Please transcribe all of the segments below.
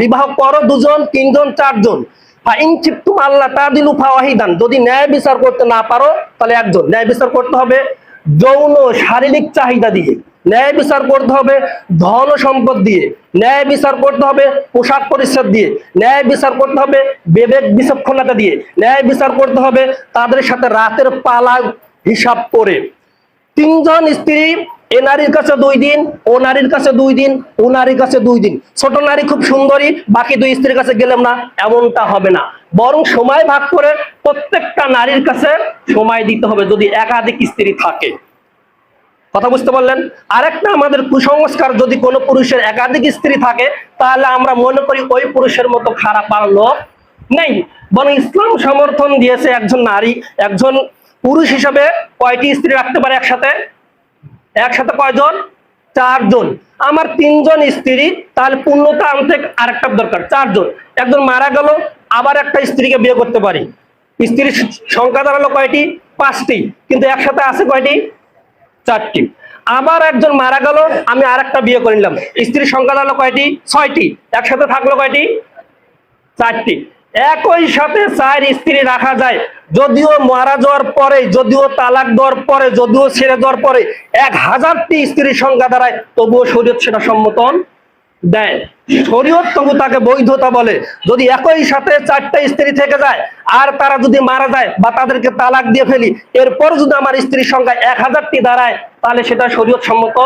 বিবাহ করো দুজন, তিনজন, চারজন। যদি ন্যায় বিচার করতে না পারো, তাহলে একজন। ন্যায় বিচার করতে হবে যৌন শারীরিক চাহিদা দিয়ে। ন্যায় বিচার করতে হবে ধন সম্পদ দিয়ে। ন্যায় বিচার করতে হবে পোশাক পরিচ্ছদ দিয়ে। ন্যায় বিচার করতে হবে বিবেক বিচক্ষণতা দিয়ে। ন্যায় বিচার করতে হবে তাদের সাথে রাতের পালা হিসাব করে। তিনজন স্ত্রী এ নারীর কাছে দুই দিন, ও নারীর কাছে দুই দিন, ও নারীর কাছে দুই দিন। ছোট নারী খুব সুন্দরী, বাকি দুই স্ত্রীর কাছে গেলাম না, এমনটা হবে না। বরং সময় ভাগ করে প্রত্যেকটা নারীর কাছে সময় দিতে হবে যদি একাধিক স্ত্রী থাকে। কথা বুঝতে পারলেন? আরেকটা আমাদের কুসংস্কার, যদি কোনো পুরুষের একাধিক স্ত্রী থাকে, তাহলে আমরা মনে করি ওই পুরুষের মতো খারাপ আর লোক নেই। বরং ইসলাম সমর্থন দিয়েছে একজন নারী, একজন পুরুষ হিসাবে কয়টি স্ত্রী রাখতে পারে একসাথে? একসাথে কয়জন? চারজন। আমার তিনজন স্ত্রী তাহলে পূর্ণতা আনতে আরেকটা দরকার, চারজন। একজন মারা গেল, আবার একটা স্ত্রীকে বিয়ে করতে পারি। স্ত্রীর সংখ্যা দাঁড়াল কয়টি? পাঁচটি। কিন্তু একসাথে আছে কয়টি? চারটি। আবার একজন মারা গেল, আমি আর একটা বিয়ে করে নিলাম। স্ত্রীর সংখ্যা দাঁড়াল কয়টি? ছয়টি। একসাথে থাকল কয়টি? চারটি। একই সাথে চার স্ত্রী রাখা যায়। যদিও মারা যাওয়ার পরে, যদিও তালাক দেওয়ার পরে, যদিও ছেড়ে দেওয়ার পরে এক হাজারটি স্ত্রীর সংখ্যা দাঁড়ায়, তবুও শরীয়ত সেটা সম্মতন দেয়। শরীয়ত তবু তাকে বৈধতা বলে, যদি একই সাথে চারটা স্ত্রী থেকে যায়, আর তারা যদি মারা যায় বা তাদেরকে তালাক দিয়ে ফেলি, এরপর যদি আমার স্ত্রীর সংখ্যা এক হাজারটি দাঁড়ায়, তাহলে সেটা শরীয়ত সম্মত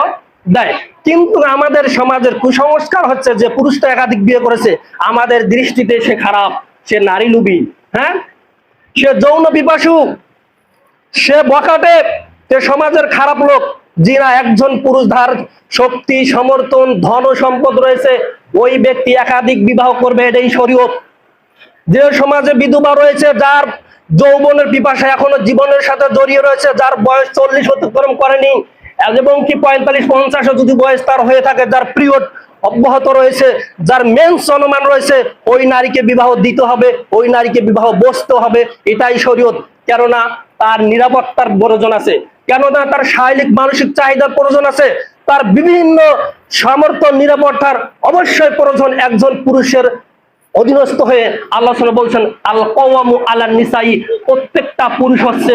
দেয়। কিন্তু আমাদের সমাজের কুসংস্কার হচ্ছে যে পুরুষটা একাধিক বিয়ে করেছে, আমাদের দৃষ্টিতে সে খারাপ। সে নারী লুবি হ্যাঁ? সে যৌন পিপাসু, সে বকাটে সে সমাজের খারাপ লোক, যিনা একজন পুরুষ ধার শক্তি, সমর্থন, ধন, সম্পদ রয়েছে, ওই ব্যক্তি একাধিক বিবাহ করবে, এটাই শরীয়ত। যে সমাজে বিধবা রয়েছে, যার যৌবনের পিপাসা এখনও জীবনের সাথে জড়িয়ে রয়েছে, যার বয়স চল্লিশ অতিক্রম করেনি, এবং কি পঁয়তাল্লিশ পঞ্চাশও যদি বয়স তার হয়ে থাকে, যার পিরিয়ড অব্যাহত রয়েছে, যার মেন চলমান রয়েছে, ওই নারীকে বিবাহ দিতে হবে, ওই নারীকে বিবাহ বসতে হবে, এটাই শরীয়ত। কেননা তার নিরাপত্তার প্রয়োজন আছে। কেননা তার শারীরিক, মানসিক চাহিদার প্রয়োজন আছে। তার বিভিন্ন সামর্থ্য, নিরাপত্তার অবশ্যই প্রয়োজন একজন পুরুষের অধীনস্থ হয়ে। আল্লাহ বলছেন আল কওয়ামু আলান নিসাই প্রত্যেকটা পুরুষ হচ্ছে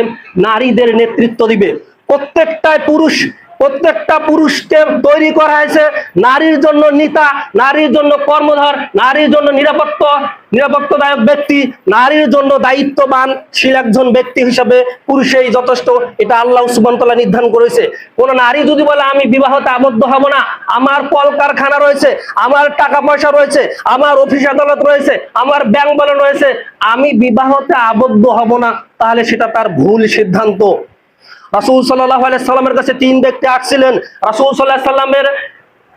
নারীদের নেতৃত্ব দিবে। প্রত্যেকটাই পুরুষ প্রত্যেকটা পুরুষকে তৈরি করা হয়েছে নারীর জন্য নেতা, নারীর জন্য কর্মধর, নারীর জন্য নিরাপত্তা, নিরাপত্তাদায়ক ব্যক্তি, নারীর জন্য দায়িত্ববান সে একজন ব্যক্তি হিসাবে পুরুষেই যথেষ্ট। এটা আল্লাহ সুবন্তলা নির্ধারণ করেছে। কোন নারী যদি বলে, আমি বিবাহতে আবদ্ধ হব না, আমার কলকারখানা রয়েছে, আমার টাকা পয়সা রয়েছে, আমার অফিস আদালত রয়েছে, আমার ব্যাংক ব্যালেন্স রয়েছে, আমি বিবাহতে আবদ্ধ হব না, তাহলে সেটা তার ভুল সিদ্ধান্ত। রাসুল সাল্লাহ সাল্লামের কাছে তিন ব্যক্তি আসছিলেন। রাসুল সাল্লাহ সাল্লামের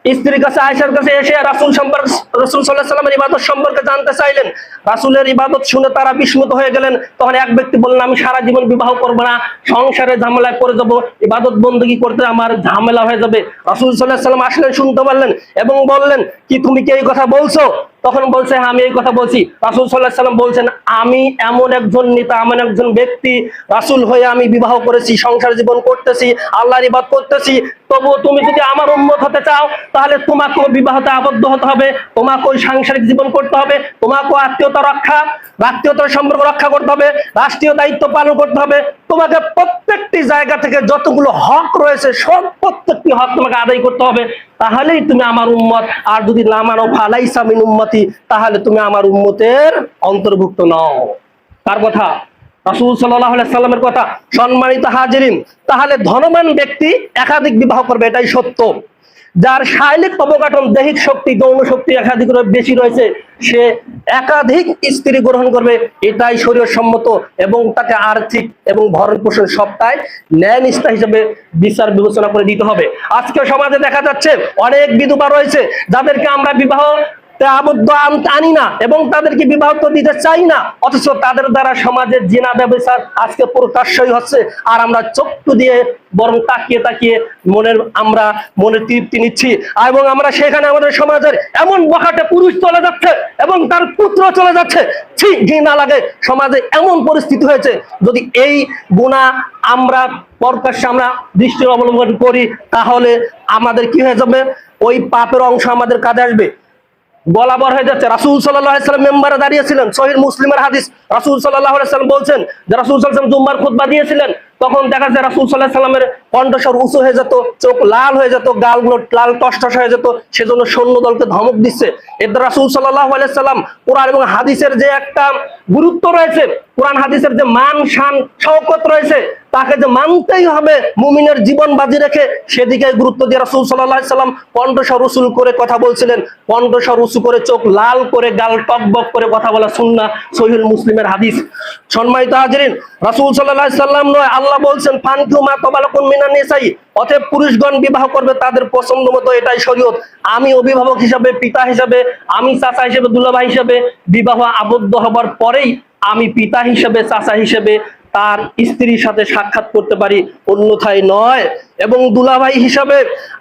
স্ত্রীর কাছে আয়সার কাছে এসে রাসুল সম্পর্কে রসুল সাল্লাহ সাল্লামের ইবাদত সম্পর্কে জানতে চাইলেন। রাসুলের ইবাদত শুনে তারা বিস্মিত হয়ে গেলেন। তখন এক ব্যক্তি বললেন, আমি সারা জীবন বিবাহ করব না, সংসারে ঝামেলায় পড়ে যাব, ইবাদত বন্দী করতে আমার ঝামেলা হয়ে যাবে। রাসুল সাল্লাহ সাল্লাম আসলেন, শুনতে পারলেন এবং বললেন, কি তুমি কি এই কথা বলছো? তখন বলছে হ্যাঁ আমি এই কথা বলছি। রাসুল সাল্লাহ সাল্লাম বলছেন, আমি এমন একজন নেতা, এমন একজন ব্যক্তি, রাসুল হয়ে আমি বিবাহ করেছি, সংসার জীবন করতেছি, আল্লাহর ইবাদ করতেছি। তবুও তুমি যদি আমার উন্মত হতে চাও, তাহলে তোমাকেও বিবাহতে আবদ্ধ হতে হবে, তোমাকেও সাংসারিক জীবন করতে হবে, তোমাকেও আত্মীয়তা রক্ষা, আত্মীয়তার সম্পর্ক রক্ষা করতে হবে, রাষ্ট্রীয় দায়িত্ব পালন করতে হবে। তোমাকে প্রত্যেকটি জায়গা থেকে যতগুলো হক রয়েছে, সব প্রত্যেকটি হক তোমাকে আদায় করতে হবে। তাহলেই তুমি আমার উম্মত। আর যদি না মানো ফালাই সামিন উম্মতি, তাহলে তুমি আমার উম্মতের অন্তর্ভুক্ত নও। তার কথা? রাসূল সাল্লামের কথা। সম্মানিত হাজিরিন, তাহলে ধনমান ব্যক্তি একাধিক বিবাহ করবে, এটাই সত্য। যার শারীরিক অবকাঠন দৈহিক শক্তি, যৌন শক্তি একাধিক বেশি রয়েছে, সে একাধিক স্ত্রী গ্রহণ করবে, এটাই শরীর সম্মত এবং তাকে আর্থিক এবং ভরণ পোষণ সবটাই ন্যায় নিষ্ঠা হিসেবে বিচার বিবেচনা করে দিতে হবে। আজকে সমাজে দেখা যাচ্ছে অনেক বিধবা রয়েছে, যাদেরকে আমরা বিবাহ আবদ্ধ আন- না এবং তাদেরকে বিবাহ দিতে চাই না, অথচ তাদের দ্বারা সমাজের জিনা ব্যবসার আজকে প্রকাশ্যই হচ্ছে। আর আমরা চক্ষু দিয়ে বরং তাকিয়ে তাকিয়ে মনের, আমরা মনের তৃপ্তি নিচ্ছি। এবং আমরা সেখানে আমাদের সমাজের এমন বখাটে পুরুষ চলে যাচ্ছে এবং তার পুত্র চলে যাচ্ছে। ঠিক ঘৃণা লাগে। সমাজে এমন পরিস্থিতি হয়েছে। যদি এই গুণা আমরা প্রকাশ্যে আমরা দৃষ্টি অবলম্বন করি, তাহলে আমাদের কি হয়ে যাবে? ওই পাপের অংশ আমাদের কাঁধে আসবে। গলাবর হয়ে যাচ্ছে। রাসুল সাল্লাম মেম্বারে দাঁড়িয়েছিলেন। শহীদ মুসলিমের হাদিস রাসুল সাল্লাম বলছেন যে রাসুল সাল্লাম জুম্মার খুদ্া দিয়েছিলেন। তখন দেখা যায় রাসুল সাল্লাহ সাল্লামের কণ্ঠস্বর উঁচু হয়ে যেত, চোখ লাল হয়ে যেত, গালগুলো লাল টসটস হয়ে যেত, সেজন্য সৈন্য দলকে ধমক দিচ্ছে। এর রাসুল সাল্লাহ সাল্লাম কোরআন এবং হাদিসের যে একটা গুরুত্ব রয়েছে, কোরআন হাদিসের যে মান, শান, শওকত রয়েছে, তাকে যে মানতেই হবে, মুমিনের জীবন বাজি রেখে সেদিকে গুরুত্ব দিয়ে রাসুল সাল্লাহ সাল্লাম কণ্ঠস্বর উসুল করে কথা বলছিলেন। কণ্ঠস্বর উঁচু করে, চোখ লাল করে, গাল টকবক করে কথা বলা শুননা সহিল মুসলিমের হাদিস। সম্মানিত হাজরিন, রাসুল সাল্লাহ সাল্লাম নয়, আল্লাহ বলছেন ফানকু মা তবালকুন মিনা নিসাই অতএব পুরুষগণ বিবাহ করবে তাদের পছন্দ মতো, এটাই শরীয়ত। আমি অভিভাবক হিসাবে, পিতা হিসাবে, আমি চাচা হিসেবে, দুলাভাই হিসেবে বিবাহ আবদ্ধ হবার পরেই আমি পিতা হিসেবে, চাচা হিসেবে তার স্ত্রীর সাথে সাক্ষাৎ করতে পারি, অন্যথায় নয়। এবং দুলাভাই হিসাবে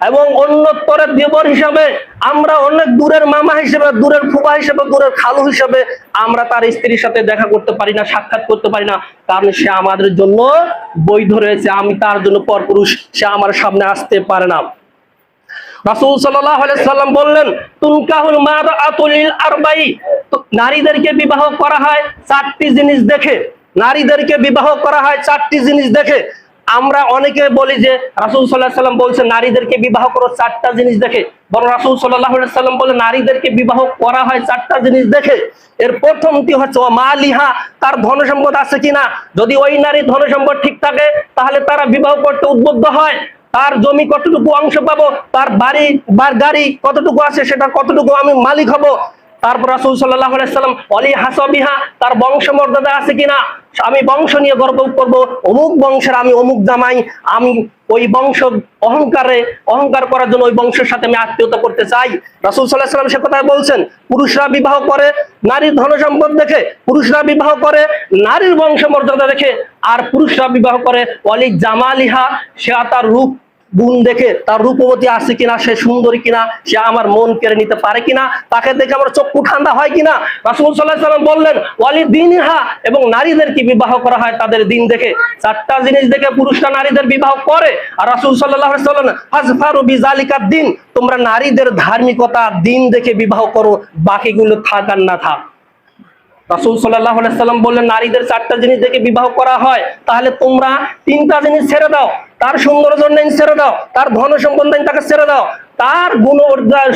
এবং অন্যতরের দেবর হিসাবে আমরা অনেক দূরের মামা হিসেবে, দূরের ফুবা হিসেবে, দূরের খালু হিসেবে আমরা তার স্ত্রীর সাথে দেখা করতে পারি না, সাক্ষাৎ করতে পারি না। কারণ সে আমাদের জন্য বৈধ রয়েছে, আমি তার জন্য পরপুরুষ, সে আমার সামনে আসতে পারে না। আলাইহি সাল্লাম বললেন, তুনকাহুল মারআতুলিল আরবাই। নারীদেরকে বিবাহ করা হয় চারটি জিনিস দেখে। নারীদেরকে বিবাহ করা হয় চারটি জিনিস দেখে। আমরা অনেকে বলি যে রাসূল আলাইহি সাল্লাম বলছেন, নারীদেরকে বিবাহ করো চারটা জিনিস দেখে। বরং রাসূল আলাইহি সাল্লাম বলে, নারীদেরকে বিবাহ করা হয় চারটা জিনিস দেখে। এর প্রথমটি হচ্ছে ও মা লিহা তার ধন সম্পদ আছে কিনা? যদি ওই নারী ধন সম্পদ ঠিক থাকে, তাহলে তারা বিবাহ করতে উদ্বুদ্ধ হয়। তার জমি কতটুকু অংশ পাবো? তার বাড়ি বা গাড়ি কতটুকু আছে? সেটা কতটুকু আমি মালিক হব? তারপর রাসুল সাল্লাহ সাল্লাম, অলি হাসবিহা তার বংশমর্যাদা আছে কিনা? আমি বংশ নিয়ে গর্ব করব, অমুক বংশের আমি অমুক জামাই, আমি ওই বংশ অহংকারে, অহংকার করার জন্য ওই বংশের সাথে আমি আত্মীয়তা করতে চাই। রাসুল সাল্লাহ সাল্লাম সে কথা বলছেন, পুরুষরা বিবাহ করে, নারীর ধন সম্পদ দেখে, পুরুষরা বিবাহ করে, নারীর বংশ মর্যাদা দেখে, আর পুরুষরা বিবাহ করে, অলি জামালিহা, সে তার রূপ গুণ দেখে তার রূপবতী আছে কিনা, সে সুন্দরী কিনা, সে আমার মন কেড়ে নিতে পারে কিনা, তাকে দেখে আমার চক্ষু ঠান্ডা হয় কিনা? রাসুল সাল্লাহ সাল্লাম বললেন ওয়ালি দিন হা এবং নারীদের কি বিবাহ করা হয় তাদের দিন দেখে। চারটা জিনিস দেখে পুরুষরা নারীদের বিবাহ করে। আর রাসুল সাল্লাহ সাল্লাম হাজফারু বিজালিকার দিন তোমরা নারীদের ধার্মিকতা দিন দেখে বিবাহ করো, বাকিগুলো থাক আর না থাক। রাসুল সাল্লাহ সাল্লাম বললেন, নারীদের চারটা জিনিস দেখে বিবাহ করা হয়, তাহলে তোমরা তিনটা জিনিস ছেড়ে দাও তার সৌন্দর্য নেই ছেড়ে দাও, তার ধন সম্পদ নেই তাকে ছেড়ে দাও। তার গুণ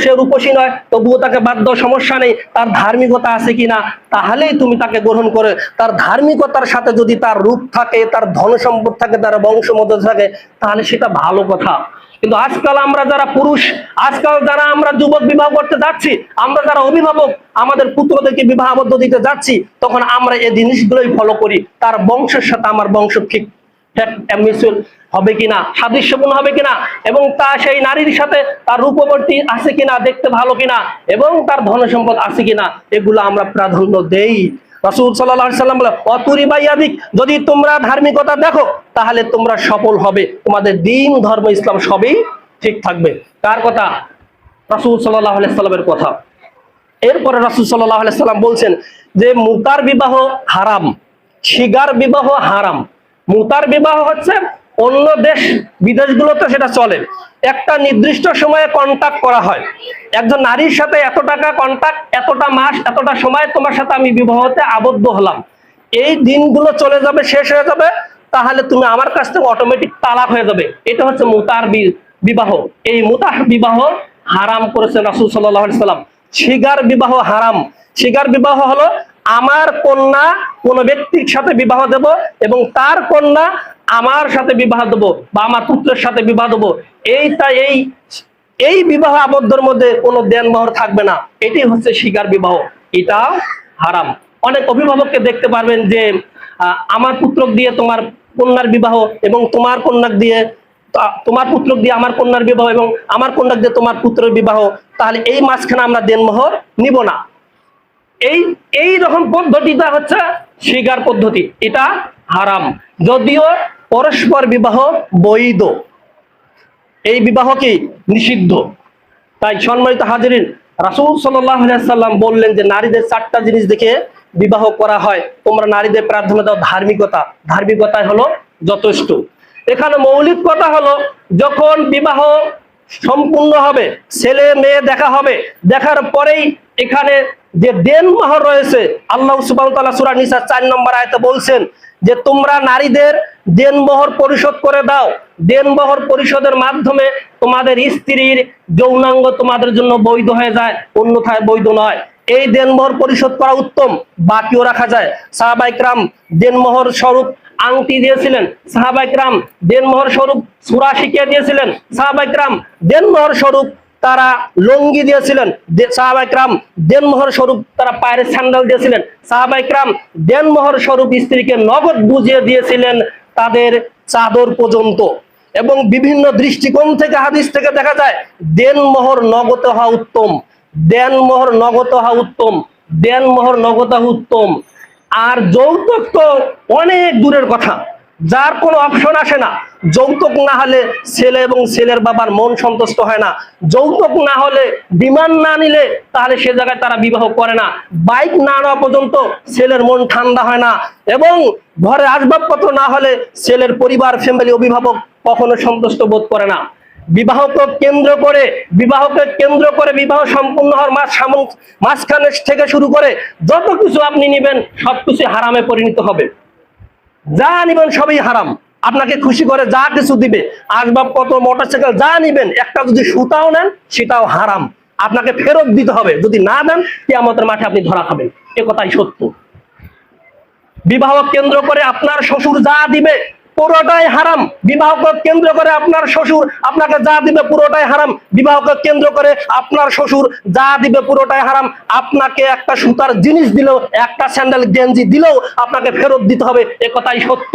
সে রূপসী নয়, তবুও তাকে বাধ্য সমস্যা নেই। তার ধার্মিকতা আছে কিনা, তাহলেই তুমি তাকে গ্রহণ করে। তার ধার্মিকতার সাথে যদি তার রূপ থাকে, তার ধন সম্পদ থাকে, তার বংশমত থাকে, তাহলে সেটা ভালো কথা। কিন্তু আজকাল আমরা যারা পুরুষ, আজকাল যারা আমরা যুবক বিবাহ করতে যাচ্ছি, আমরা যারা অভিভাবক, আমাদের পুত্রদেরকে বিবাহ দিতে যাচ্ছি, তখন আমরা এই জিনিসগুলোই ফলো করি। তার বংশের সাথে আমার বংশ ঠিক হবে কিনা? সাদৃশ্যপূর্ণ হবে কিনা? এবং তা সেই নারীর সাথে তার রূপবর্তী আছে কিনা, দেখতে ভালো কিনা? এবং তার ধন সম্পদ আছে কিনা? এগুলো আমরা প্রাধান্য দেই। রাসূল সাল্লাল্লাহু সাল্লাম বলে অতুরি বাইয়াদিক, যদি তোমরা ধার্মিকতা দেখো, তাহলে তোমরা সফল হবে। তোমাদের দিন, ধর্ম, ইসলাম সবই ঠিক থাকবে। কার কথা? রাসূল আলাইহি সাল্লামের কথা। এরপরে রাসূল আলাইহি সাল্লাম বলছেন যে মুতার বিবাহ হারাম, শিগার বিবাহ হারাম। মুতার বিবাহ হচ্ছে, অন্য দেশ বিদেশগুলোতে সেটা চলে। একটা নির্দিষ্ট সময়ে কন্টাক্ট করা হয়। একজন নারীর সাথে এত টাকা কন্টাক্ট এতটা মাস, এতটা সময় তোমার সাথে আমি বিবাহতে আবদ্ধ হলাম। এই দিনগুলো চলে যাবে, শেষ হয়ে যাবে, তাহলে তুমি আমার কাছ থেকে অটোমেটিক তালাক হয়ে যাবে। এটা হচ্ছে মুতার বিবাহ। এই মুতাহ বিবাহ হারাম করেছেন রাসুল সাল্লাহ সাল্লাম শিগার বিবাহ হারাম। শিগার বিবাহ হলো আমার কন্যা কোন ব্যক্তির সাথে বিবাহ দেব এবং তার কন্যা আমার সাথে বিবাহ দেবো বা আমার পুত্রের সাথে বিবাহ দেবো। এইটা এই এই বিবাহ আবদ্ধর মধ্যে কোনো দেনমোহর থাকবে না। এটি হচ্ছে শিকার বিবাহ। এটা হারাম। অনেক অভিভাবককে দেখতে পারবেন যে আমার পুত্রক দিয়ে তোমার কন্যার বিবাহ এবং তোমার কন্যাক দিয়ে তোমার পুত্রক দিয়ে আমার কন্যার বিবাহ এবং আমার কন্যাক দিয়ে তোমার পুত্রের বিবাহ। তাহলে এই মাঝখানে আমরা দেনমোহর নিব না। এই এই রকম পদ্ধতিটা হচ্ছে শিকার পদ্ধতি। এটা হারাম। যদিও পরস্পর বিবাহ বৈধ। এই বিবাহ কি? নিষিদ্ধ। তাই সম্মানিত হাজিরিন, রাসূল সাল্লাম বললেন যে নারীদের চারটা জিনিস দেখে বিবাহ করা হয়। তোমরা নারীদের প্রাধান্য দাও ধার্মিকতা। ধার্মিকতাই হলো যথেষ্ট। এখানে মৌলিক কথা হলো, যখন বিবাহ সম্পূর্ণ হবে ছেলে মেয়ে দেখা হবে, দেখার পরেই এখানে যে দেনমোহর রয়েছে, আল্লাহ সুবাহ সুরা নিসা চার নম্বর আয়তে বলছেন যে, তোমরা নারীদের দেনমোহর পরিশোধ করে দাও। দেনমোহর পরিশোধের মাধ্যমে তোমাদের স্ত্রীর যৌনাঙ্গ তোমাদের জন্য বৈধ হয়ে যায়, অন্যথায় বৈধ নয়। এই দেনমোহর পরিশোধ করা উত্তম, বাকিও রাখা যায়। সাহাবাইকরাম দেনমোহর স্বরূপ আংটি দিয়েছিলেন। সাহাবাইকরাম দেনমোহর স্বরূপ সুরা শিখিয়ে দিয়েছিলেন। সাহাবাইকরাম দেনমোহর স্বরূপ তারা লঙ্গি দিয়েছিলেন সাহাবাইকরাম দেনমোহর স্বরূপ তারা পায়ের স্যান্ডেল দিয়েছিলেন। সাহাবাইকরাম দেনমোহর স্বরূপ স্ত্রীকে নগদ বুঝিয়ে দিয়েছিলেন তাদের চাদর পর্যন্ত। এবং বিভিন্ন দৃষ্টিকোণ থেকে হাদিস থেকে দেখা যায়, দেনমোহর নগদ হওয়া উত্তম, দেনমোহর নগদ হওয়া উত্তম, দেনমোহর নগদ হওয়া উত্তম। আর যৌতুক তো অনেক দূরের কথা। যার কোনো অপশন আসে না। যৌতুক না হলে ছেলে এবং ছেলের বাবার মন সন্তুষ্ট হয় না। যৌতুক না হলে ডিমান্ড না নিলে তাহলে সে জায়গায় তারা বিবাহ করে না। বাইক না নেওয়া পর্যন্ত ছেলের মন ঠান্ডা হয় না। এবং ঘরে আসবাবপত্র না হলে ছেলের পরিবার ফ্যামিলি অভিভাবক কখনো সন্তুষ্ট বোধ করে না। বিবাহকে কেন্দ্র করে, বিবাহকে কেন্দ্র করে বিবাহ সম্পূর্ণ হওয়ার মাঝখানে থেকে শুরু করে যত কিছু আপনি নিবেন সবকিছু হারামে পরিণত হবে। যা নিবেন সবই হারাম। আপনাকে খুশি করে যা কিছু দিবে, আসবাব আসবাবপত্র মোটরসাইকেল যা নিবেন, একটা যদি সুতাও নেন, সেটাও হারাম। আপনাকে ফেরত দিতে হবে। যদি না দেন, কেয়ামতের মাঠে আপনি ধরা খাবেন। এ কথাই সত্য। বিবাহ কেন্দ্র করে আপনার শ্বশুর যা দিবে পুরোটাই হারাম। বিবাহকে কেন্দ্র করে আপনার শ্বশুর আপনাকে যা দিবে পুরোটাই হারাম। বিবাহকে কেন্দ্র করে আপনার শ্বশুর যা দিবে পুরোটাই হারাম। আপনাকে একটা সুতার জিনিস দিলেও, একটা স্যান্ডেল, গেঞ্জি দিলেও আপনাকে ফেরত দিতে হবে। এ কথাই সত্য।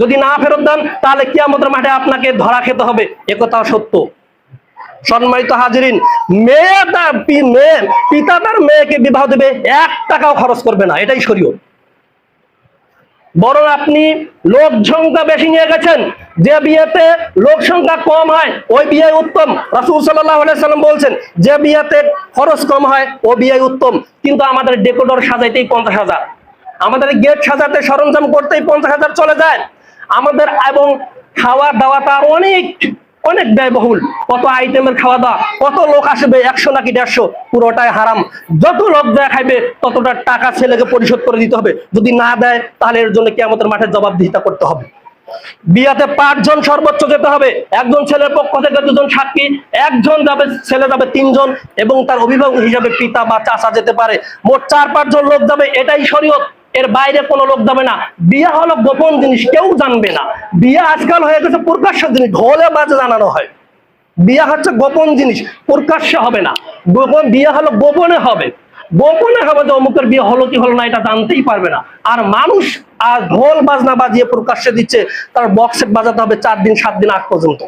যদি না ফেরত দেন, তাহলে কিয়ামতের মাঠে আপনাকে ধরা খেতে হবে। এ কথাও সত্য। সম্মানিত হাজিরিন মেয়ে তার মেয়ে পিতা তার মেয়েকে বিবাহ দেবে, এক টাকাও খরচ করবে না। এটাই শরীয়ত। বরং আপনি লোক সংখ্যা বেশি নিয়ে গেছেন, যে বিয়েতে লোক সংখ্যা কম হয়, ওই বিয়ে উত্তম। রাসুল সাল্লাম বলছেন, যে বিয়েতে খরচ কম হয়, ও বিয়ে উত্তম। কিন্তু আমাদের ডেকোডর সাজাইতেই পঞ্চাশ হাজার। আমাদের গেট সাজাতে সরঞ্জাম করতেই পঞ্চাশ হাজার চলে যায়। আমাদের এবং খাওয়া দাওয়া তার অনেক অনেক ব্যয়বহুল। কত আইটেমের খাওয়া দাওয়া কত লোক আসবে, একশো নাকি দেড়শো, পুরোটাই হারাম। যত লোক দেয় খাইবে ততটা টাকা ছেলেকে পরিশোধ করে দিতে হবে। যদি না দেয়, তাহলে এর জন্য কেমতের মাঠে জবাবদিহিতা করতে হবে। বিয়াতে পাঁচজন সর্বোচ্চ যেতে হবে। একজন ছেলের পক্ষ থেকে দুজন সাক্ষী, একজন যাবে, ছেলে যাবে তিনজন, এবং তার অভিভাবক হিসাবে পিতা বা চাচা যেতে পারে। মোট চার পাঁচজন লোক যাবে, এটাই শরীয়ত। এর বাইরে কোনো লোক যাবে না। বিয়ে হলো গোপন জিনিস, কেউ জানবে না। বিয়ে আজকাল হয়ে গেছে প্রকাশ্য জিনিস, ঢোলে বাজে জানানো হয়। বিয়ে হচ্ছে গোপন জিনিস, প্রকাশ্যে হবে না। গোপন বিয়ে হলো গোপনে হবে। গোপনে হবে যে অমুকের বিয়ে হলো কি হলো না, এটা জানতেই পারবে না। আর মানুষ আর ঢোল বাজনা বাজিয়ে প্রকাশ্যে দিচ্ছে, তার বক্সে বাজাতে হবে চার দিন, সাত দিন আগ পর্যন্ত।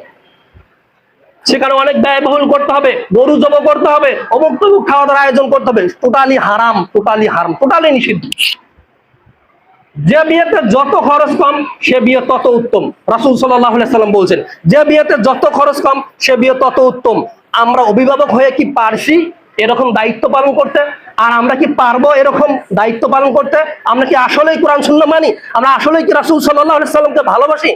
সেখানে অনেক ব্যয়বহুল করতে হবে, গরু জব করতে হবে, অমুক তমুক খাওয়া দাওয়ার আয়োজন করতে হবে। টোটালি হারাম টোটালি হারাম, টোটালি নিষিদ্ধ। যে বিয়েতে যত খরচ কম, সে বিয়ে তত উত্তম। রাসুল সাল্লাম বলছেন, যে বিয়েতে যত খরচ কম, সে বিয়ে তত উত্তম। আমরা অভিভাবক হয়ে কি পারছি এরকম দায়িত্ব পালন করতে? আর আমরা কি পারব এরকম দায়িত্ব পালন করতে? আমরা কি আসলেই কোরআন শূন্য মানি? আমরা আসলেই কি রাসুল সাল্লাহ সাল্লামকে ভালোবাসি?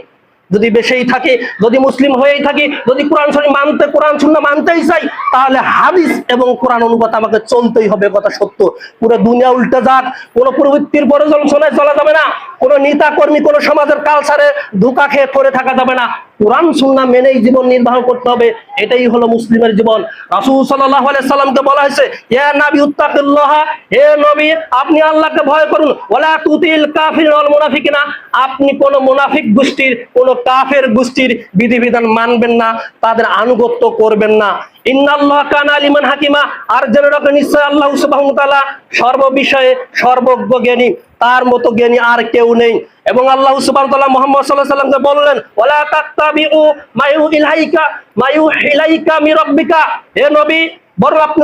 যদি বেশেই থাকে, যদি মুসলিম হয়েই থাকি, যদি কোরআন শরীফ মানতে, কোরআন শূন্য মানতেই চাই, তাহলে হাদিস এবং কোরআন অনুপাত আমাকে চলতেই হবে, কথা সত্য। পুরো দুনিয়া উল্টে যাক, কোনো প্রবৃত্তির পর্যালোচনায় চলা যাবে না, কোনো নেতা কর্মী কোনো সমাজের কালচারে ধোকা খেয়ে পড়ে থাকা যাবে না। কোরআন সুন্না মেনেই জীবন নির্বাহ করতে হবে, এটাই হলো মুসলিমের জীবন। রাসূল আলাইহি সাল্লামকে বলা হয়েছে হে নাবি, উত্তাকিল্লাহ, হে নবী, আপনি আল্লাহকে ভয় করুন। ওলা তুতিল কাফির ওয়াল মুনাফিকিনা, আপনি কোন মুনাফিক গোষ্ঠীর, কোন কাফের গোষ্ঠীর বিধিবিধান মানবেন না, তাদের আনুগত্য করবেন না।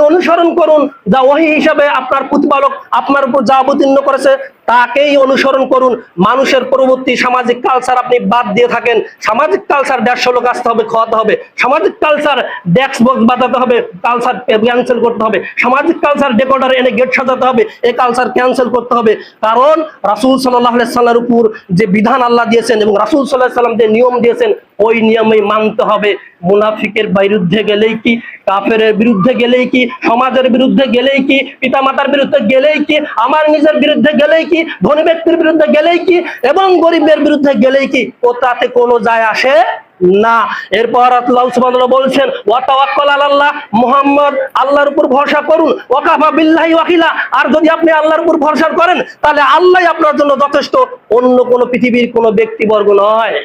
অনুসরণ করুন যা আপনার প্রতিপালক আপনার উপর যা অবতীর্ণ করেছে তাকেই অনুসরণ করুন। মানুষের পরবর্তী সামাজিক কালচার আপনি বাদ দিয়ে থাকেন। সামাজিক কালচার দেড়শো লোক আসতে হবে, খাওয়াতে হবে। সামাজিক কালচার ডেস্ক বক্স বাজাতে হবে কালচার ক্যান্সেল করতে হবে। সামাজিক কালচার ডেকোডার এনে গেট সাজাতে হবে এই কালচার ক্যান্সেল করতে হবে। কারণ রাসুল সাল্লাহ সাল্লার উপর যে বিধান আল্লাহ দিয়েছেন এবং রাসুল সাল্লাহ সাল্লাম যে নিয়ম দিয়েছেন, ওই নিয়মে মানতে হবে। মুনাফিকের বিরুদ্ধে গেলেই কি? কাফের বিরুদ্ধে গেলেই কি? সমাজের বিরুদ্ধে গেলেই কি? পিতামাতার বিরুদ্ধে গেলেই কি? আমার নিজের বিরুদ্ধে গেলেই কি? ধনী ব্যক্তির বিরুদ্ধে গেলেই কি? এবং গরিবের বিরুদ্ধে গেলেই কি? ও তাতে কোনো যায় আসে না। এরপর আল্লাহ বলছেন, ওয়া আল্লাহর উপর ভরসা করুন। ওয়াকিলা আর যদি আপনি আল্লাহর উপর ভরসা করেন, তাহলে আল্লাহই আপনার জন্য যথেষ্ট। অন্য কোনো পৃথিবীর কোনো ব্যক্তিবর্গ নয়।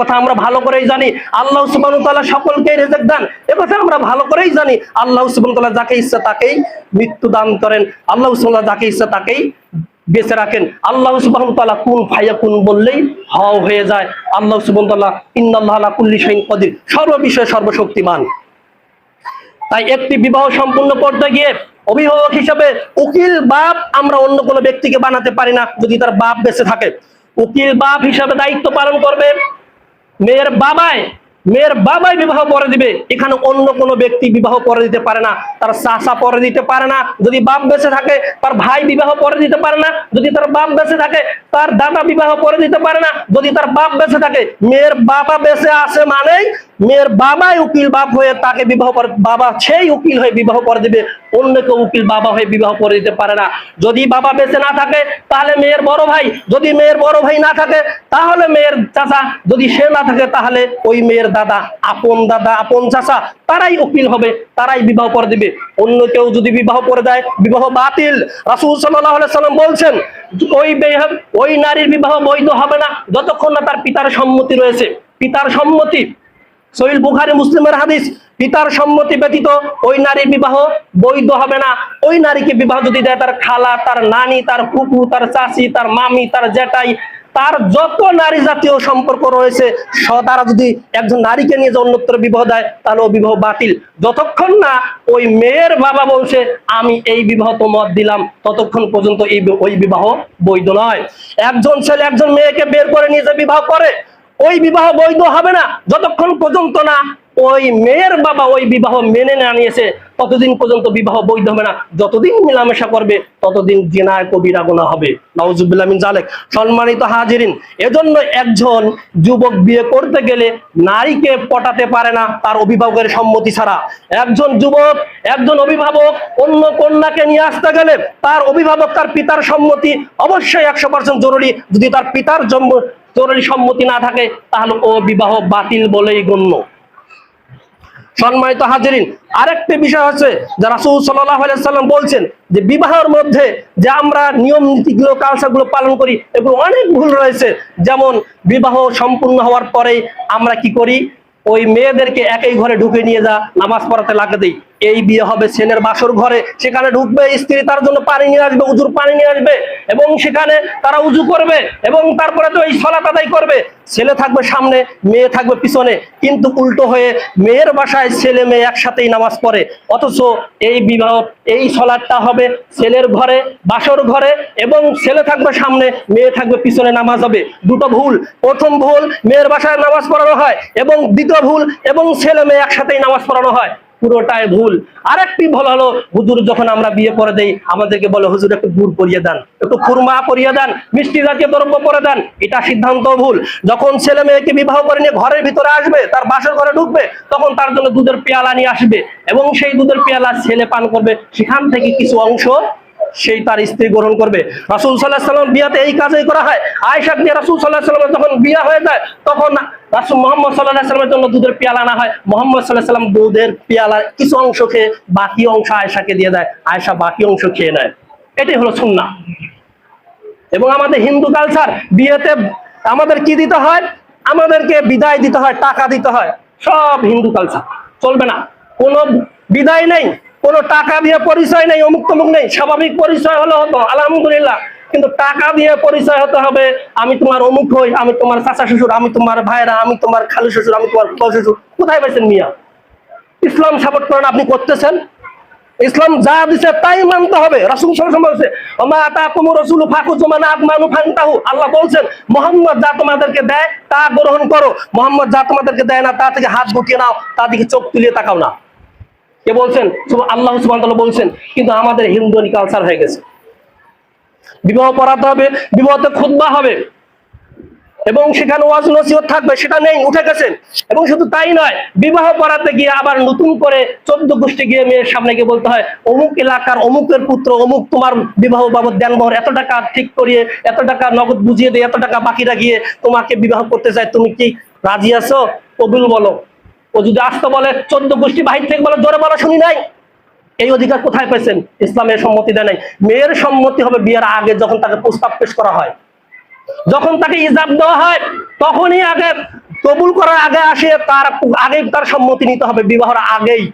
কথা আমরা ভালো করেই জানি। আল্লাহ সুবহানাহু তাআলা সকলকে রিজিক দেন। কথা আমরা ভালো করেই জানি। আল্লাহ সুবহানাহু যাকে ইচ্ছা তাকেই মৃত্যু দান করেন। আল্লাহ সুবহানাহু যাকে ইচ্ছা তাকেই বেঁচে রাখেন। আল্লাহ সুবহানাহু তাআলা কুন ফাইয়া কুন বললেই হাও হয়ে যায়। আল্লাহ সুবহানাহু তাআলা ইন্নাল্লাহা কুল্লি শাইইন কদির সর্ব বিষয়ে সর্বশক্তিমান। তাই একটি বিবাহ সম্পূর্ণ করতে গিয়ে অভিভাবক হিসাবে উকিল বাপ আমরা অন্য কোনো ব্যক্তিকে বানাতে পারি না, যদি তার বাপ বেঁচে থাকে। উকিল বাপ হিসাবে দায়িত্ব পালন করবে। মেয়ের বাবাই মেয়ের বাবাই বিবাহ করে দিবে। এখানে অন্য কোনো ব্যক্তি বিবাহ করে দিতে পারে না। তার চাষা পরে দিতে পারে না। যদি বাপ বেঁচে থাকে, তার ভাই বিবাহ করে দিতে পারে না। যদি তার বাপ বেঁচে থাকে, তার দাদা বিবাহ করে দিতে পারে না। যদি তার বাপ বেঁচে থাকে, মেয়ের বাবা বেঁচে আসে মানেই মেয়ের বাবাই উকিল বাপ হয়ে তাকে বিবাহ করে বাবা সেই উকিল হয়ে বিবাহ করে দিবে, অন্য কেউ উকিল বাবা হয়ে বিবাহ করে দিতে পারে না। যদি বাবা বেঁচে না থাকে, তাহলে মেয়ের বড় ভাই। যদি মেয়ের বড় ভাই না থাকে, তাহলে মেয়ের চাচা। যদি সে না থাকে, তাহলে ওই মেয়ের দাদা, আপন দাদা, আপন চাচা, তারাই উকিল হবে, তারাই বিবাহ করে দিবে। অন্য কেউ যদি বিবাহ করে দেয়, বিবাহ বাতিল। রাসূল আলাইহি সাল্লাম বলছেন, ওই ওই নারীর বিবাহ বৈধ হবে না। যতক্ষণ না তার পিতার সম্মতি রয়েছে। পিতার সম্মতি সহিল বুখারি মুসলিমের হাদিস, পিতার সম্মতি ব্যতীত ওই নারীর বিবাহ বৈধ হবে না। ওই নারীকে বিবাহ যদি দেয়, তার খালা, তার নানি, তার ফুপু তার চাচি, তার মামি, তার জেঠাই, তার যত নারী জাতীয় সম্পর্ক রয়েছে তারা যদি একজন নারীকে নিয়ে যে অন্যত্র বিবাহ দেয়, তাহলে ও বিবাহ বাতিল। যতক্ষণ না ওই মেয়ের বাবা বলছে, আমি এই বিবাহ তো মত দিলাম ততক্ষণ পর্যন্ত এই ওই বিবাহ বৈধ নয়। একজন ছেলে একজন মেয়েকে বের করে নিয়ে যে বিবাহ করে ওই বিবাহ বৈধ হবে না, যতক্ষণ পর্যন্ত না ওই মেয়ের বাবা ওই বিবাহ মেনে না নিয়েছে, ততদিন পর্যন্ত বিবাহ বৈধ হবে না। যতদিন মেলামেশা করবে, ততদিন জেনায় কবিরা গোনা হবে। নওয়াজুবিল্লামিন জালেক সম্মানিত হাজিরিন, এজন্য একজন যুবক বিয়ে করতে গেলে নারীকে পটাতে পারে না, তার অভিভাবকের সম্মতি ছাড়া। একজন যুবক, একজন অভিভাবক অন্য কন্যাকে নিয়ে আসতে গেলে তার অভিভাবক তার পিতার সম্মতি অবশ্যই একশো পার্সেন্ট জরুরি। যদি তার পিতার জরুরি সম্মতি না থাকে, তাহলে ও বিবাহ বাতিল বলেই গণ্য। সম্মানিত হাজিরিন, আরেকটি বিষয় হচ্ছে যে রাসূল আলাইহি সাল্লাম বলছেন যে বিবাহের মধ্যে যে আমরা নিয়ম, নীতিগুলো, কালচারগুলো পালন করি, এগুলো অনেক ভুল রয়েছে। যেমন বিবাহ সম্পূর্ণ হওয়ার পরে আমরা কি করি? ওই মেয়েদেরকে একই ঘরে ঢুকে নিয়ে যা, নামাজ পড়াতে লাগে দেই। এই বিয়ে হবে ছেলের বাসর ঘরে। সেখানে ঢুকবে, স্ত্রী তার জন্য পানি নিয়ে আসবে, উজুর পানি নিয়ে আসবে এবং সেখানে তারা উজু করবে এবং তারপরে তো এই সলাত আদায় করবে। ছেলে থাকবে সামনে, মেয়ে থাকবে পিছনে। কিন্তু উল্টো হয়ে মেয়ের বাসায় ছেলে মেয়ে একসাথেই নামাজ পড়ে। অথচ এই বিবাহ, এই সলাদটা হবে ছেলের ঘরে, বাসর ঘরে এবং ছেলে থাকবে সামনে, মেয়ে থাকবে পিছনে নামাজ হবে। দুটো ভুল। প্রথম ভুল, মেয়ের বাসায় নামাজ পড়ানো হয় এবং দ্বিতীয় ভুল এবং ছেলে মেয়ে একসাথেই নামাজ পড়ানো হয়। পুরোটাই ভুল। আরেকটি ভুল হলো, হুজুর যখন আমরা বিয়ে করে দেই, আমাদেরকে বলে, হুজুর, একটু গুড় পরিয়ে দেন, একটু খুরমা পরিয়ে দেন, মিষ্টি জাতীয় দ্রব্য করে দেন। এটা সিদ্ধান্ত ভুল। যখন ছেলে মেয়েকে বিবাহ করে নিয়ে ঘরের ভিতরে আসবে, তার বাসর ঘরে ঢুকবে, তখন তার জন্য দুধের পেয়ালা নিয়ে আসবে। এবং সেই দুধের পেয়ালা ছেলে পান করবে, সেখান থেকে কিছু অংশ সেই তার স্ত্রী গ্রহণ করবে। রাসুল সাল্লাহ সাল্লাম বিয়াতে এই কাজই করা হয়। আয়সা দিয়ে রাসুল সাল্লাহ সাল্লামের যখন বিয়া হয়ে যায়, তখন রাসুল মোহাম্মদ সাল্লাহ সাল্লামের জন্য দুধের পেয়ালা আনা হয়। মোহাম্মদ সাল্লাহ সাল্লাম দুধের পেয়ালার কিছু অংশ খেয়ে বাকি অংশ আয়সাকে দিয়ে দেয়। আয়সা বাকি অংশ খেয়ে নেয়। এটাই হলো সুন্না এবং আমাদের হিন্দু কালচার বিয়েতে আমাদের কি দিতে হয়? আমাদেরকে বিদায় দিতে হয়, টাকা দিতে হয়। সব হিন্দু কালচার চলবে না। কোনো বিদায় নেই। কোনো টাকা দিয়ে পরিচয় নেই, অমুক তমুক নেই, স্বাভাবিক পরিচয় হলে হতো, আলহামদুলিল্লাহ। কিন্তু টাকা দিয়ে পরিচয় হতে হবে, আমি তোমার অমুক হই, আমি তোমার চাচা শ্বশুর, আমি তোমার ভাইরা আমি তোমার খালু শ্বশুর, আমি তোমার ফুফা শ্বশুর, কোথায় পাইছেন মিয়া? ইসলাম সাপোর্ট করেন আপনি করতেছেন? ইসলাম যা দিছে তাই মানতে হবে, রাসূল বলছে রাসূলু ফাকুজুমান আগমানু ফান্তাহু। আল্লাহ বলছেন, মোহাম্মদ যা তোমাদেরকে দেয় তা গ্রহণ করো, মোহাম্মদ যা তোমাদেরকে দেয় না তা থেকে হাত গুটিয়ে নাও, তা দিকে চোখ তুলিয়ে তাকাও না। কে বলছেন? আল্লাহ ওয়া বলছেন, কিন্তু আমাদের হিন্দুনি কালচার হয়ে গেছে। বিবাহ পড়াতে হবে, বিবাহতে খুতবা হবে। এবং সেখানে ওয়াজ নসিহত থাকবে, সেটা নেই, উঠে গেছেন। এবং শুধু তাই নয়, বিবাহ করাতে গিয়ে আবার নতুন করে চোদ্দ গোষ্ঠী গিয়ে মেয়ের সামনে গিয়ে বলতে হয়, অমুক এলাকার অমুকের পুত্র, অমুক তোমার বিবাহ বাবদ দেন বহর এত টাকা ঠিক করিয়ে, এত টাকা নগদ বুঝিয়ে দিয়ে, এত টাকা বাকিরা গিয়ে তোমাকে বিবাহ করতে চায়, তুমি কি রাজি আছো? কবুল বলো। ও যদি আসতে বলে, চোদ্দ গোষ্ঠী বাহির থেকে বলে, জোরে বলা, শুনি নাই। এই অধিকার কোথায় পেয়েছেন? ইসলামের সম্মতি দেয় নাই। মেয়ের সম্মতি হবে বিয়ের আগে যখন তাকে প্রস্তাব পেশ করা হয়। যখন তাকে ইজাব দেওয়া হয়, তখনই আগে কবুল করার আগে আসে, তার আগে তার সম্মতি নিতে হবে, বিবাহের আগেই।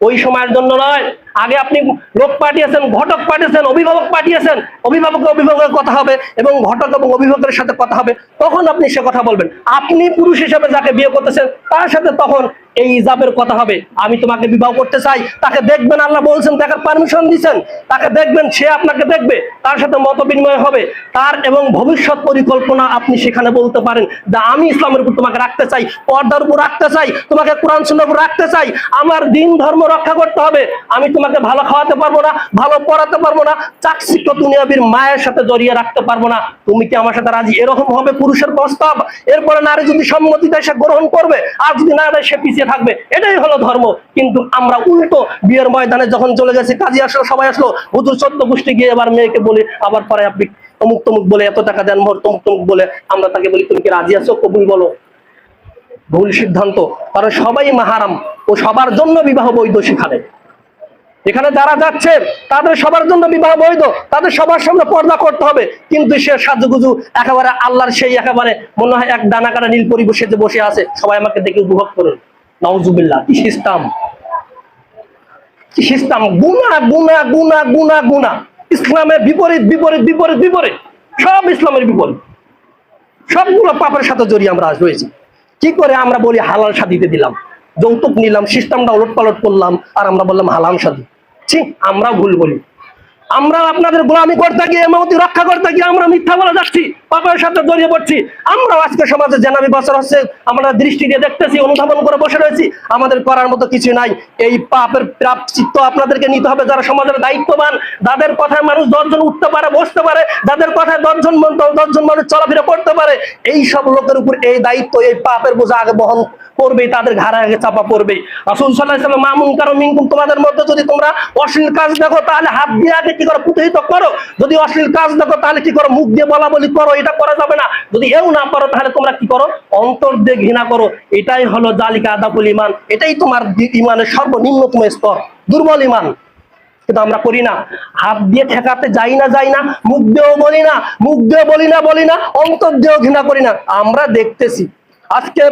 ওই সময়ের জন্য নয়। আগে আপনি লোক পাঠিয়েছেন, ঘটক পাঠিয়েছেন, অভিভাবক পাঠিয়েছেন, অভিভাবক অভিভাবকের কথা হবে এবং ঘটক এবং অভিভাবকের সাথে কথা হবে। তখন আপনি সে কথা বলবেন। আপনি পুরুষ হিসেবে যাকে বিয়ে করতেছেন, তার সাথে তখন এই ইজাবের কথা হবে। আমি তোমাকে বিবাহ করতে চাই। তাকে দেখবেন, আল্লাহ বলছেন দেখার পারমিশন দিচ্ছেন তাকে দেখবেন, সে আপনাকে দেখবে। তার সাথে মত বিনিময় হবে। তার এবং ভবিষ্যৎ পরিকল্পনা আপনি সেখানে বলতে পারেন যে, আমি ইসলামের উপর তোমাকে রাখতে চাই, পর্দার উপর রাখতে চাই, তোমাকে কোরআন সুন্নার উপর রাখতে চাই। আমার দিন ধর্ম রক্ষা করতে হবে। আমি তোমাকে ভালো খাওয়াতে পারব না, ভালো পড়াতে পারব না, চাকচিক্য দুনিয়াবির মায়ের সাথে জড়িয়ে রাখতে পারব না। তুমি কি আমার সাথে রাজি? এরকম হবে পুরুষের প্রস্তাব। এরপরে নারী যদি সম্মতি দেয় সে গ্রহণ করবে, আর যদি না দেয়, সে পিছিয়ে থাকবে, এটাই হলো ধর্ম। কিন্তু আমরা উল্টো বিয়ের ময়দানে যখন চলে গেছি, কাজী আসলো, সবাই আসলো, হুজুর চোদ্দ গোষ্ঠী গিয়ে এবার মেয়েকে বলে, আবার পরে আপনি অমুক তমুক বলে এত টাকা দেন, মোর তমুক তমুক বলে। আমরা তাকে বলি, তুমি কি রাজি আছো? কবুল বলো। ভুল সিদ্ধান্ত। কারণ সবাই মাহারাম ও সবার জন্য বিবাহ বৈধ সেখানে। এখানে যারা যাচ্ছে, তাদের সবার জন্য বিবাহ বৈধ, তাদের সবার সামনে পর্দা করতে হবে। কিন্তু সে সাজুগুজু একেবারে আল্লাহর সেই একেবারে মনে হয় এক ডানা কাটা নীল পরিবেশে বসে আছে, সবাই আমাকে দেখে উপভোগ করুন। নওজুবিল্লাহ কি সিস্টেম? গুনা গুনা গুনা গুনা গুনা ইসলামের বিপরীত বিপরীত বিপরীত বিপরীত। সব ইসলামের বিপরীত। সবগুলো পাপের সাথে জড়িয়ে আমরা আজ রয়েছি। কি করে আমরা বলি হালাল শাদিতে দিলাম? যৌতুক নিলাম সিস্টেমটা উলট পালট করলাম, আর আমরা বললাম হালাল শাদি ছি আমরা ভুল বলি। আমরা আপনাদের গোলামি করতে গিয়ে এমামতি রক্ষা করতে গিয়ে আমরা মিথ্যা বলে যাচ্ছি। পাপের সাথে জড়িয়ে পড়ছি। আজকে সমাজে জেনাবি বছর হচ্ছে, আমরা দৃষ্টি দিয়ে দেখতেছি, অনুধাবন করে বসে রয়েছি, আমাদের করার মতো কিছু নাই। এই পাপের আপনাদেরকে নিতে হবে, যারা সমাজের দায়িত্ববান, যাদের কথায় মানুষ দশজন উঠতে পারে, বসতে পারে, যাদের কথায় দশজন দশজন মানুষ চলাফেরা করতে পারে, এই সব লোকের উপর এই দায়িত্ব, এই পাপের বোঝা আগে বহন করবেই, তাদের ঘাড়ে আগে চাপা পড়বে সাল্লাল্লাহু আলাইহি মামুন কারও মিনকুম তোমাদের মধ্যে যদি তোমরা অশ্লীল কাজ দেখো, তাহলে হাত দিয়ে আগে কি করো পুতহিত করো। যদি অশ্লীল কাজ দেখো, তাহলে কি করো, মুখ দিয়ে বলা বলি করো এটা করা যাবে না। যদি এও না পারো, তাহলে তোমরা কি করো? অন্তর দিয়ে ঘৃণা করো। এটাই হলো জালিকা আদাফুল ইমান এটাই তোমার ইমানের সর্বনিম্নতম স্তর। দুর্বল ইমান কিন্তু আমরা করি না। হাত দিয়ে ঠেকাতে যাই না যাই না। মুখ দিয়েও বলি না। মুখ দিয়ে বলি না বলি না। অন্তর দিয়েও ঘৃণা করি না। আমরা দেখতেছি। আজকে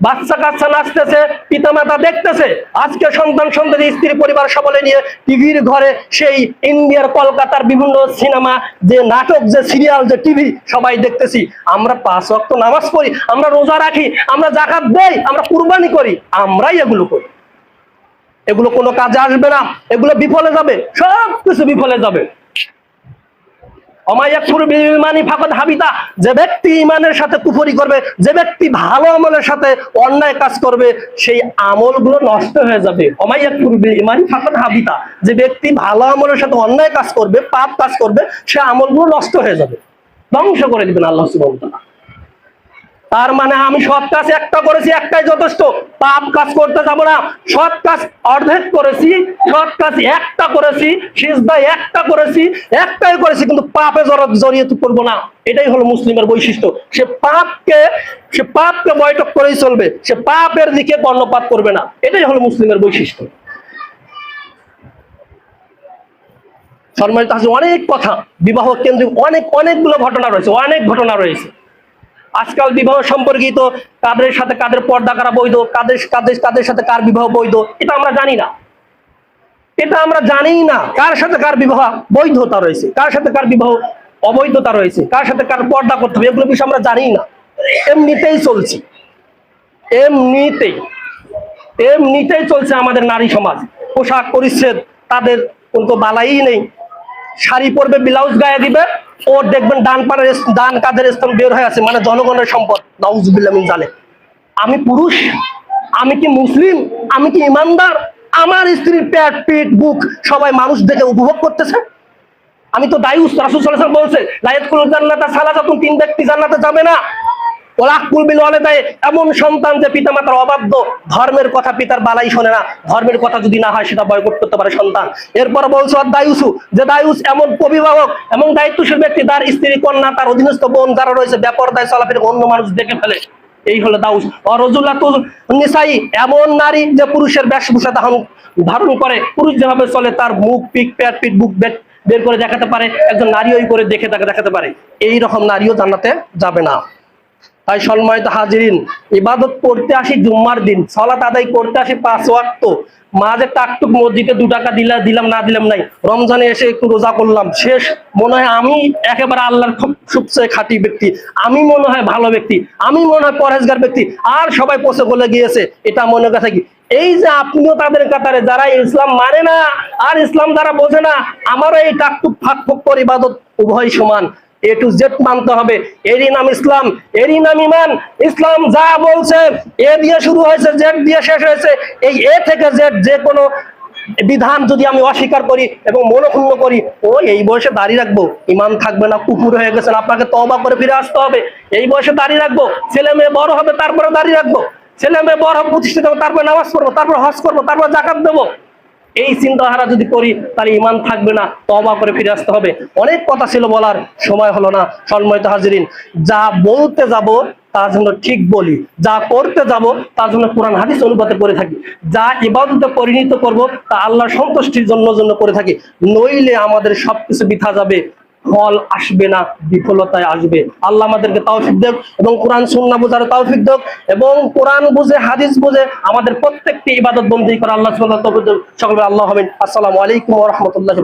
বাচ্চা কাচ্চা নাচতেছে, পিতামাতা দেখতেছে। আজকে সন্তান সন্তান স্ত্রী পরিবার সকলে নিয়ে টিভির ঘরে সেই ইন্ডিয়ার কলকাতার বিভিন্ন সিনেমা, যে নাটক, যে সিরিয়াল, যে টিভি, সবাই দেখতেছি। আমরা পাঁচ ওয়াক্ত নামাজ পড়ি, আমরা রোজা রাখি, আমরা জাকাত দেই, আমরা কুরবানি করি, আমরাই এগুলো করি। এগুলো কোনো কাজে আসবে না, এগুলো বিফলে যাবে সব কিছু বিফলে যাবে অমায়াকুর বিমানি ফাকাদ হাবিতা যে ব্যক্তি ইমানের সাথে কুফরি করবে, যে ব্যক্তি ভালো আমলের সাথে অন্যায় কাজ করবে, সেই আমলগুলো নষ্ট হয়ে যাবে। অমায়াকুর ইমানি ফাকাদ হাবিতা। যে ব্যক্তি ভালো আমলের সাথে অন্যায় কাজ করবে, পাপ কাজ করবে, সে আমলগুলো নষ্ট হয়ে যাবে। ধ্বংস করে দিবেন আল্লাহ তাআলা। তার মানে আমি সৎ কাজ একটা করেছি, একটাই যথেষ্ট। পাপ কাজ করতে যাব না। সৎ কাজ অর্ধেক করেছি, সৎ কাজ একটা করেছি সিজদা একটা করেছি, একটাই করেছি, কিন্তু পাপে জড়িয়ে করব না। এটাই হলো মুসলিমের বৈশিষ্ট্য। সে পাপকে সে পাপকে বৈঠক করেই চলবে। সে পাপের দিকে কর্ণপাত করবে না। এটাই হলো মুসলিমের বৈশিষ্ট্য। সম্মানিত আছে, অনেক কথা। বিবাহ কেন্দ্রিক অনেক, অনেকগুলো ঘটনা রয়েছে, অনেক ঘটনা রয়েছে। আজকাল বিবাহ সম্পর্কিত কাদের সাথে কাদের পর্দা করা বৈধ, কাদের কাদের কাদের সাথে কার বিবাহ বৈধ, এটা আমরা জানি না। এটা আমরা জানিই না কার সাথে কার বিবাহ বৈধতা রয়েছে, কার সাথে কার বিবাহ অবৈধতা রয়েছে, কার সাথে কার পর্দা করতে হবে, এগুলো বিষয়ে আমরা জানি না। এমনিতেই চলছি। এমনিতেই এমনিতেই চলছে আমাদের নারী সমাজ। পোশাক পরিচ্ছেদ তাদের কোনো বালাই নেই। শাড়ি পরবে, ব্লাউজ গায়ে দিবে ও দেখবেন ডান পাড়ের ডান কাঁধের স্থান বের হয়ে আছে মানে জনগণের সম্পদ। নাউজুবিল্লাহ মিন জালে আমি পুরুষ, আমি কি মুসলিম, আমি কি ইমানদার? আমার স্ত্রীর পেট, পিঠ, বুক সবাই মানুষ দেখে উপভোগ করতেছে। আমি তো দায়ুস রাসুল বলছে লাইত কুল জান্নাতা সালাসাতুন, তিন ব্যক্তি জান্নাতে যাবে না। এমন সন্তান যে পিতামাতার অবাধ্য, ধর্মের কথা পিতার বালাই শোনে না। ধর্মের কথা যদি না হয়, সেটা বয়কট করতে পারে সন্তান। এরপর বলছে দায়ুসু, যে দায়ুস এমন অভিভাবক এবং দায়িত্বশীল ব্যক্তি তার স্ত্রী, কন্যা, তার অধীনস্থ বোন যারা রয়েছে অন্য মানুষ দেখে ফেলে। এই হলো দাউস। এমন নারী যে পুরুষের বেশভূষা ধারণ করে। পুরুষ যেভাবে চলে, তার মুখ পিক পেট পিট বুক বের করে দেখাতে পারে। একজন নারী ওই করে দেখে তাকে দেখাতে পারে। এই রকম নারীও জান্নাতে যাবে না। তাই সম্মানিত হাজিরিন, ইবাদত করতে আসি জুম্মার দিন, সলাত আদায় করতে আসি পাঁচ ওয়াক্ত। মাঝে টাকটুক মসজিদে দু টাকা দিলা, দিলাম, না দিলাম নাই, রমজানে এসে একটু রোজা করলাম। শেষ মনে হয় আমি একেবারে আল্লাহর খুব সবচেয়ে খাঁটি ব্যক্তি, আমি মনে হয় ভালো ব্যক্তি, আমি মনে হয় পরহেজগার ব্যক্তি, আর সবাই পচে গলে গিয়েছে, এটা মনে কথা কি? এই যে আপনিও তাদের কাতারে, যারা ইসলাম মানে না, আর ইসলাম যারা বোঝে না, আমারও এই টাকটুক ফাঁক ফুক করে ইবাদত উভয় সমান। এ টু জেড মানতে হবে। এরই নাম ইসলাম, এরই নাম ইমান ইসলাম যা বলছে, এ দিয়ে শুরু হয়েছে, জেড দিয়ে শেষ হয়েছে। এই এ থেকে জেড যে কোনো বিধান যদি আমি অস্বীকার করি এবং মনোক্ষুণ্ণ করি, ও এই বয়সে দাঁড়িয়ে রাখব। ইমান থাকবে না, কুকুর হয়ে গেছেন আপনাকে তবা করে ফিরে আসতে হবে। এই বয়সে দাঁড়িয়ে রাখব। ছেলে মেয়ে বড় হবে তারপরে দাঁড়িয়ে রাখব। ছেলে মেয়ে বড় হবে, প্রতিষ্ঠিত হবে, তারপরে নামাজ পড়ব, তারপর হজ করব, তারপর জাকাত দেবো। এই চিন্তাধারা যদি করি, তাহলে ইমান থাকবে না তবা করে ফিরে আসতে হবে। অনেক কথা ছিল বলার, সময় হলো না, সম্মানিত হাজিরিন। যা বলতে যাব, তার জন্য ঠিক বলি। যা করতে যাব, তার জন্য কোরআন, হাদিস অনুপাতে করে থাকি। যা ইবাদতে পরিণত করব, তা আল্লাহ সন্তুষ্টির জন্য জন্য করে থাকি। নইলে আমাদের সবকিছু বিথা যাবে। ফল আসবে না, বিফলতায় আসবে। আল্লাহ আমাদেরকে তৌফিক দেব এবং কোরআন সুন্নাহ বোঝার তৌফিক দেব এবং কোরআন বুঝে, হাদিস বুঝে আমাদের প্রত্যেকটি ইবাদত বন্দী করে আল্লাহ সকলে আল্লাহ হবেন। আসসালামু আলাইকুম রাহমাতুল্লাহি